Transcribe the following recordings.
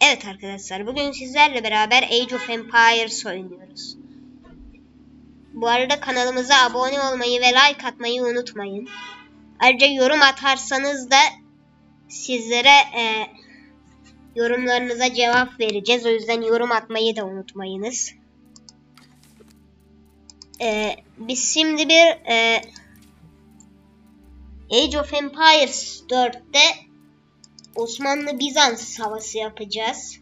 Evet arkadaşlar bugün sizlerle beraber Age of Empires oynuyoruz. Bu arada kanalımıza abone olmayı ve like atmayı unutmayın. Ayrıca yorum atarsanız da sizlere e, yorumlarınıza cevap vereceğiz. O yüzden yorum atmayı da unutmayınız. E, biz şimdi bir e, Age of Empires 4'te Osmanlı-Bizans savaşı yapacağız.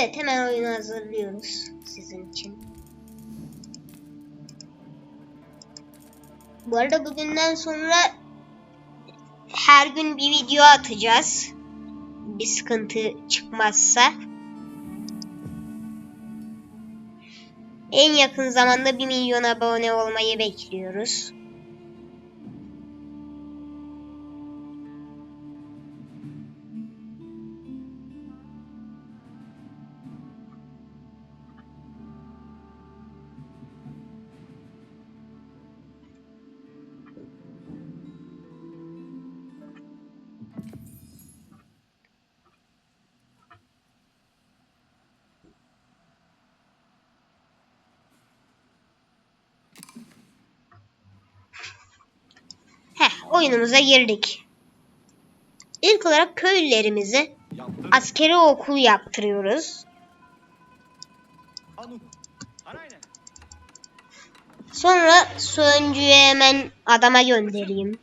Evet hemen oyunu hazırlıyoruz sizin için. Bu arada bugünden sonra her gün bir video atacağız. Bir sıkıntı çıkmazsa. En yakın zamanda 1 milyon abone olmayı bekliyoruz. Oyunumuza girdik. İlk olarak köylülerimizi askeri okul yaptırıyoruz. Sonra Söncü'ye hemen adama göndereyim.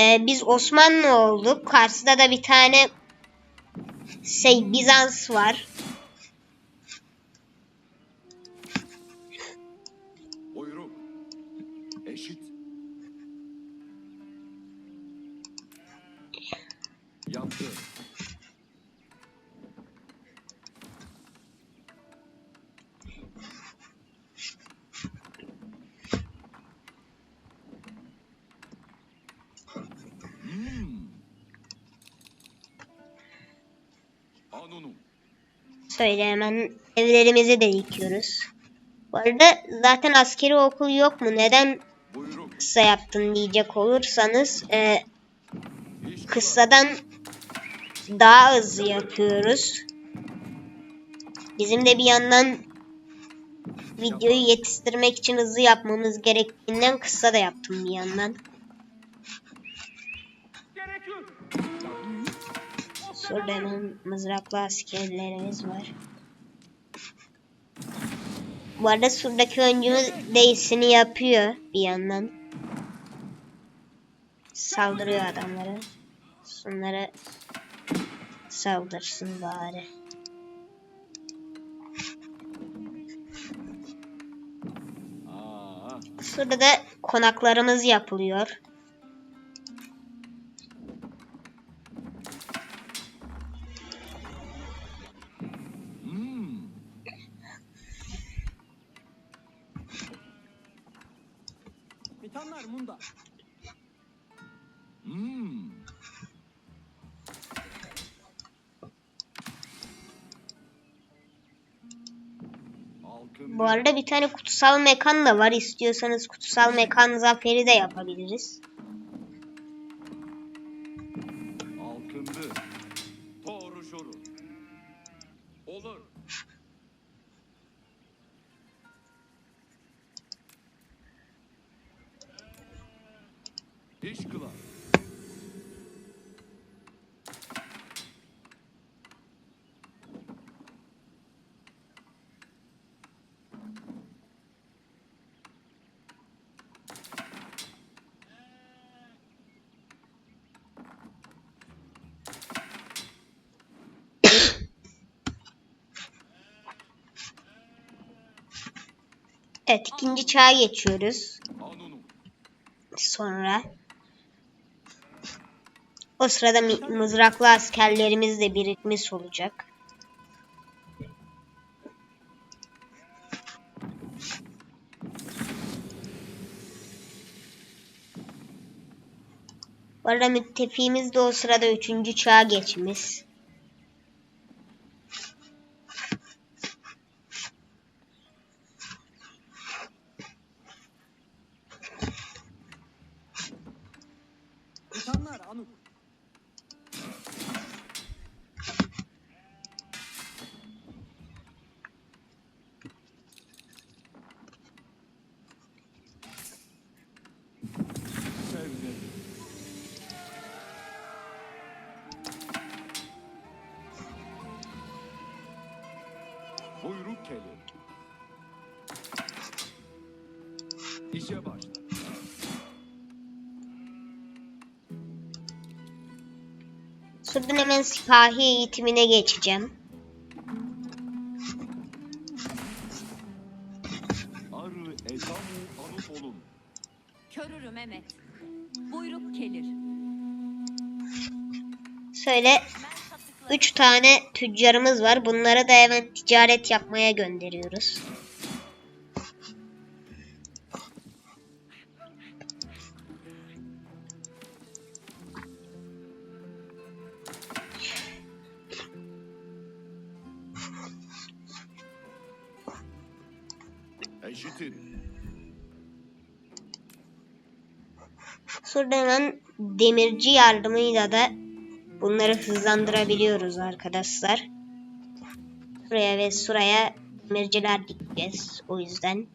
Ee, biz Osmanlı olduk. Karşıda da bir tane şey Bizans var. Söyle hemen evlerimizi de yıkıyoruz. Bu arada zaten askeri okul yok mu? Neden kısa yaptın diyecek olursanız e, İş kıssadan daha hızlı yapıyoruz. Bizim de bir yandan videoyu yetiştirmek için hızlı yapmamız gerektiğinden kısa da yaptım bir yandan. Şurada hemen mızraklı askerlerimiz var. Bu arada şuradaki oyuncumuz değişini yapıyor bir yandan. Saldırıyor adamlara. Şunlara saldırsın bari. Şurada da konaklarımız yapılıyor. Bu arada bir tane kutsal mekan da var. İstiyorsanız kutsal mekan zaferi de yapabiliriz. Evet ikinci çağa geçiyoruz. Sonra o sırada mızraklı askerlerimiz de birikmiş olacak. Bu arada müttefiğimiz de o sırada üçüncü çağa geçmiş. Anuk. Buyruk gelir. İşe başla. Şuradan hemen sipahi eğitimine geçeceğim. Arı ezamu anut olun. Körürü Mehmet. Buyruk gelir. Ben satıklarım. Üç tane tüccarımız var. Bunları da hemen ticaret yapmaya gönderiyoruz. Demirci yardımıyla da bunları hızlandırabiliyoruz arkadaşlar. Buraya ve şuraya demirciler dikeceğiz. O yüzden.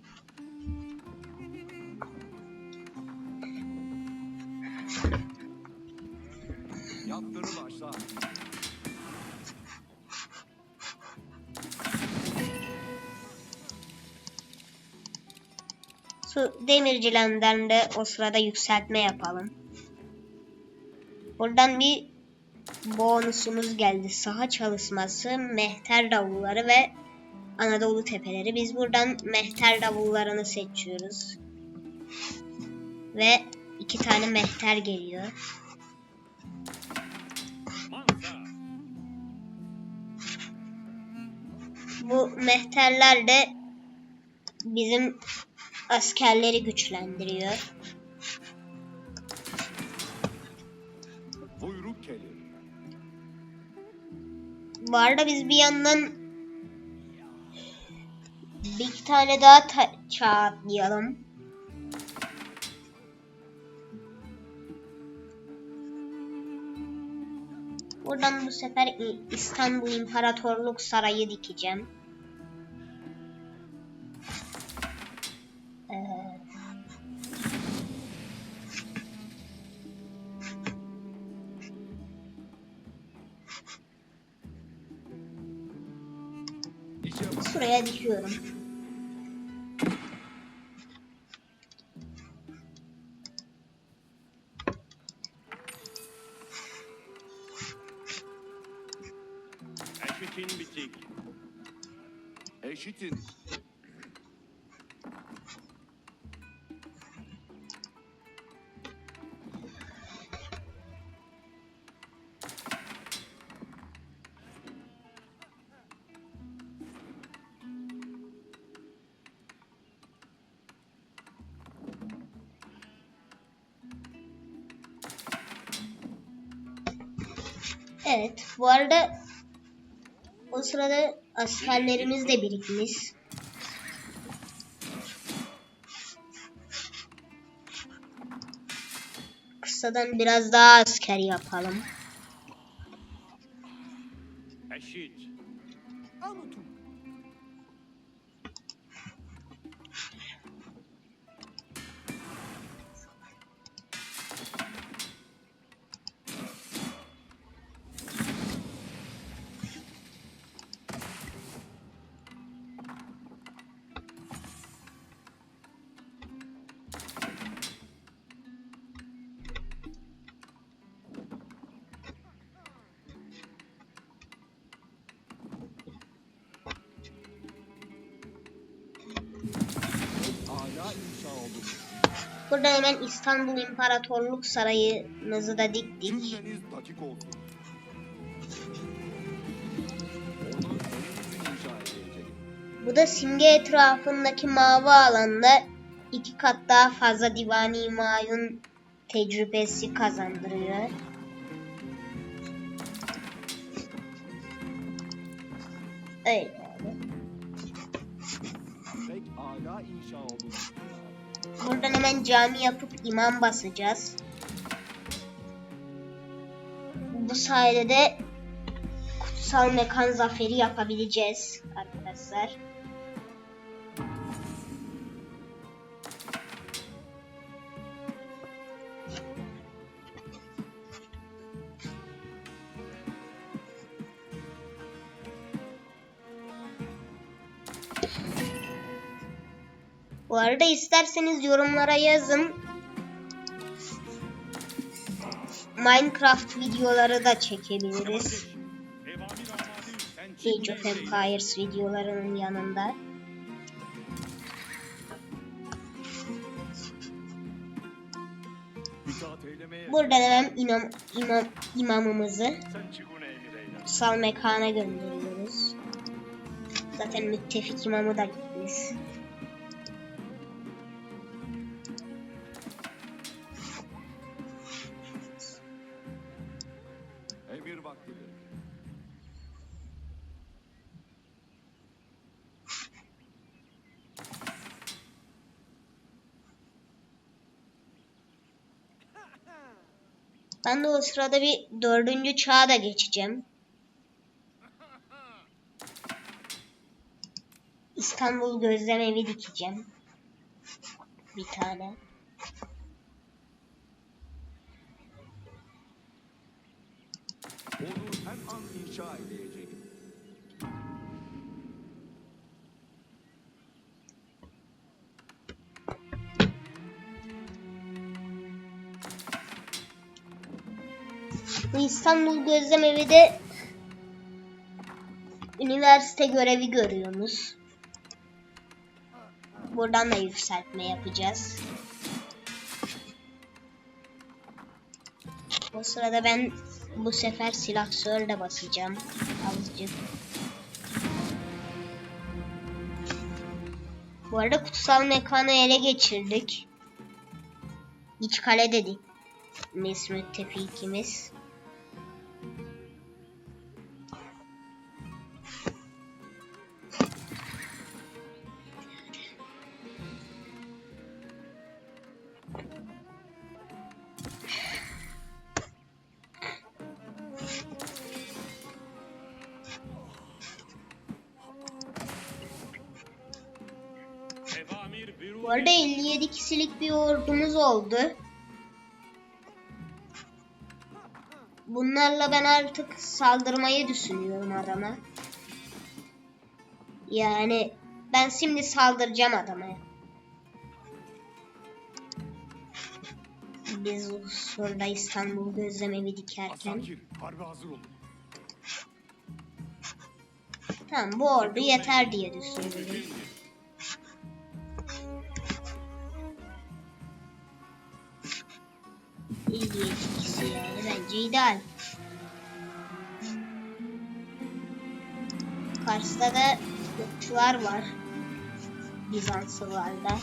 Şu demircilerden de o sırada yükseltme yapalım. Buradan bir bonusumuz geldi. Saha çalışması, mehter davulları ve Anadolu tepeleri. Biz buradan mehter davullarını seçiyoruz. Ve iki tane mehter geliyor. Bu mehterler de bizim askerleri güçlendiriyor. Bu arada biz bir yandan bir iki tane daha ta- çağ atlayalım. Buradan bu sefer İstanbul İmparatorluk Sarayı dikeceğim. Şuraya dikiyorum. Evet, bu arada o sırada askerlerimiz de birikmiş. Kısadan biraz daha asker yapalım. Burada hemen İstanbul İmparatorluk Sarayı'nızı da diktik. Bu da simge etrafındaki mavi alanda iki kat daha fazla divani mayun tecrübesi kazandırıyor. Öyle abi. Pek âlâ inşa oldu. Buradan hemen cami yapıp imam basacağız. Bu sayede de kutsal mekan zaferi yapabileceğiz arkadaşlar. Arada isterseniz yorumlara yazın. Minecraft videoları da çekebiliriz. Age of Empires videolarının yanında. Burada hemen imam, imam, imamımızı kutsal mekana gönderiyoruz. Zaten müttefik imamı da gitmiş. Ben de o sırada bir dördüncü çağa da geçeceğim. İstanbul Gözlem Evi dikeceğim. Bir tane. Onu her an inşa edecek. İstanbul Gözlem Evi de üniversite görevi görüyoruz. Buradan da yükseltme yapacağız. O sırada ben bu sefer silahsör de basacağım. Azıcık. Bu arada kutsal mekanı ele geçirdik. İç kale dedik. Mis müttefikimiz. Bu arada 57 kişilik bir ordumuz oldu. Bunlarla ben artık saldırmayı düşünüyorum adama. Yani ben şimdi saldıracağım adama. Biz şurada İstanbul gözlemevi dikerken. Tamam bu ordu yeter diye düşünüyorum. İdeal. Karşıda da okçular var. Bizanslılarda.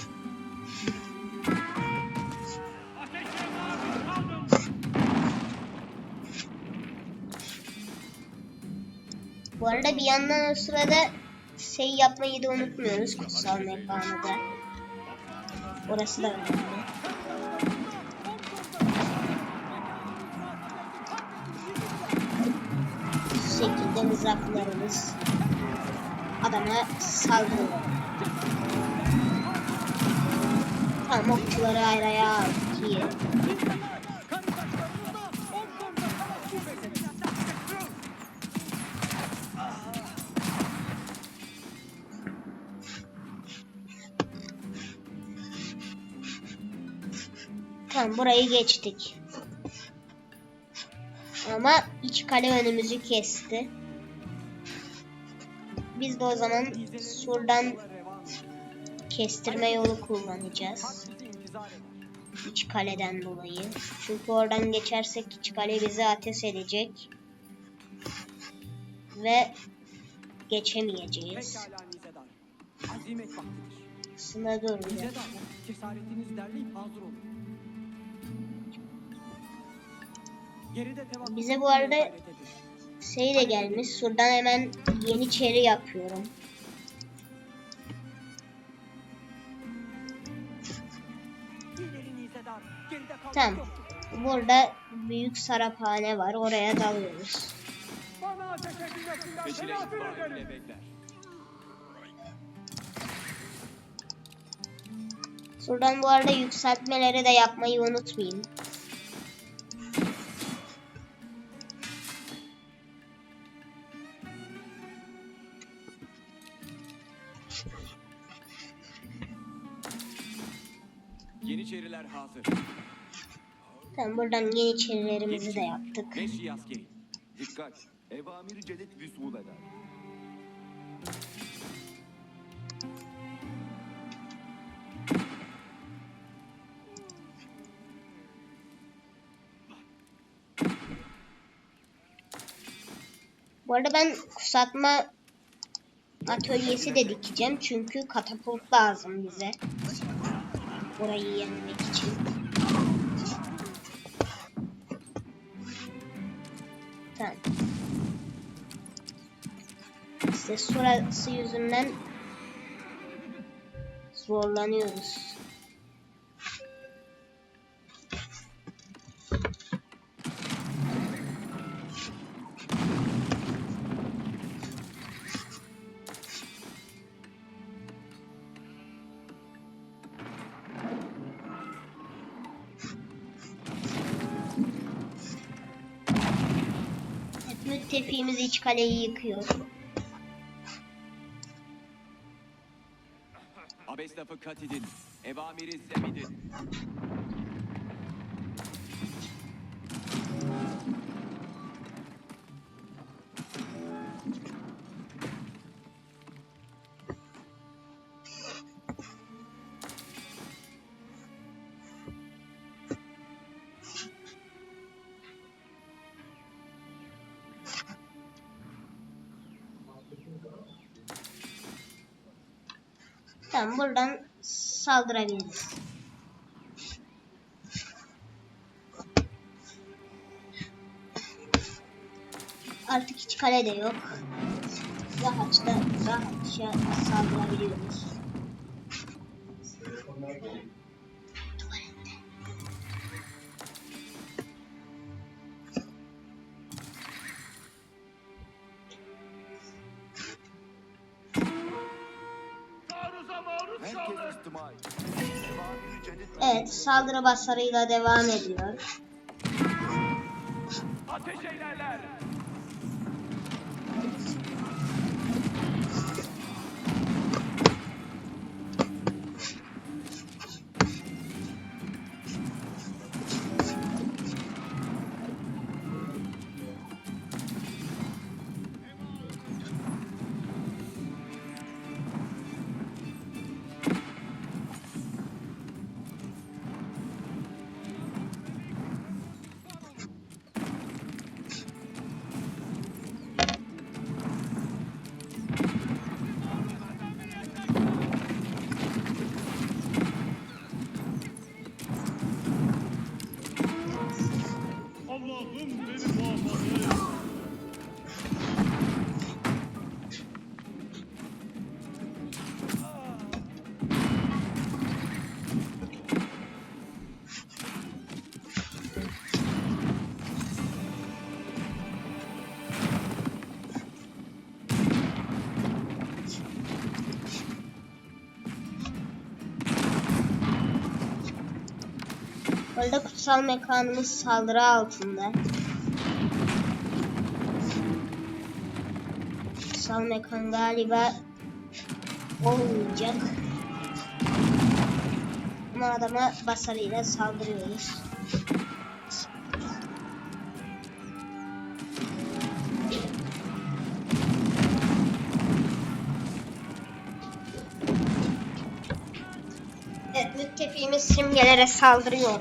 Bu arada bir yandan o sırada şey yapmayı da unutmuyoruz kutsal mekanı da. Orası da önemli. Mızraklarımız adama saldırıyor. Tamam okçuları ayraya aldık iyi. Tamam burayı geçtik. Ama iç kale önümüzü kesti. Biz de o zaman şuradan kestirme yolu kullanacağız. İç kaleden dolayı. Çünkü oradan geçersek iç kale bizi ateş edecek. Ve geçemeyeceğiz. Aslında Bize bu arada-. Şey de gelmiş. Şuradan hemen yapıyorum. Nizedar, geride kalmak Tamam. Burada büyük saraphane var. Oraya dalıyoruz. Şuradan bu arada yükseltmeleri de yapmayı unutmayın. Yeniçeriler hazır. Tamam buradan yeniçerilerimizi de yaptık. Beş askeri. Dikkat. Evamiri cedet vüsul eder. Bu arada ben kuşatma atölyesi de dikeceğim. Çünkü katapult lazım bize. Orayı yenmek için. Tamam. İşte surası yüzünden zorlanıyoruz. İç kaleyi yıkıyor. Abes lafı kat edin. Evamiri zemidin. Tamam buradan saldırabiliriz. Artık hiç kale de yok. Rahatça, rahatça saldırabiliyoruz. Evet saldırı basarıyla devam ediyor. Orada kutsal mekanımız saldırı altında. Kutsal mekan galiba olmayacak. Ama adama basarıyla saldırıyoruz. Müttefiğimiz simgelere saldırıyor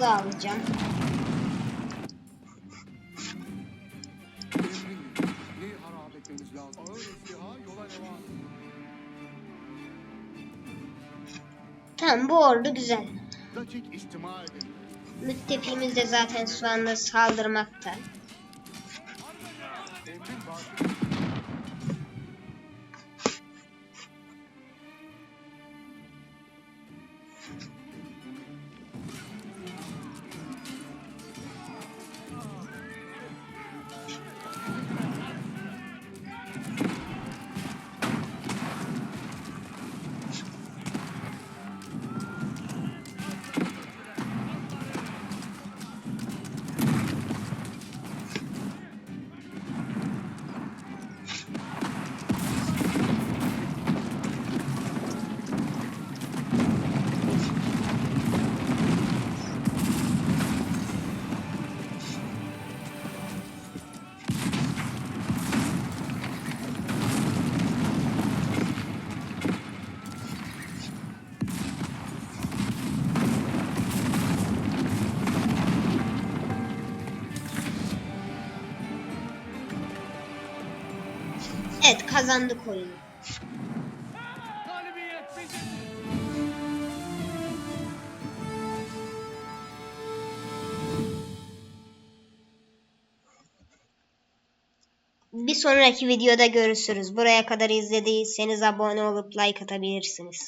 Bu alacağım. Tamam bu ordu güzel. Müttefiğimiz de zaten şu anda saldırmakta. Kazandık oyunu. Bir sonraki videoda görüşürüz. Buraya kadar izlediyseniz abone olup like atabilirsiniz.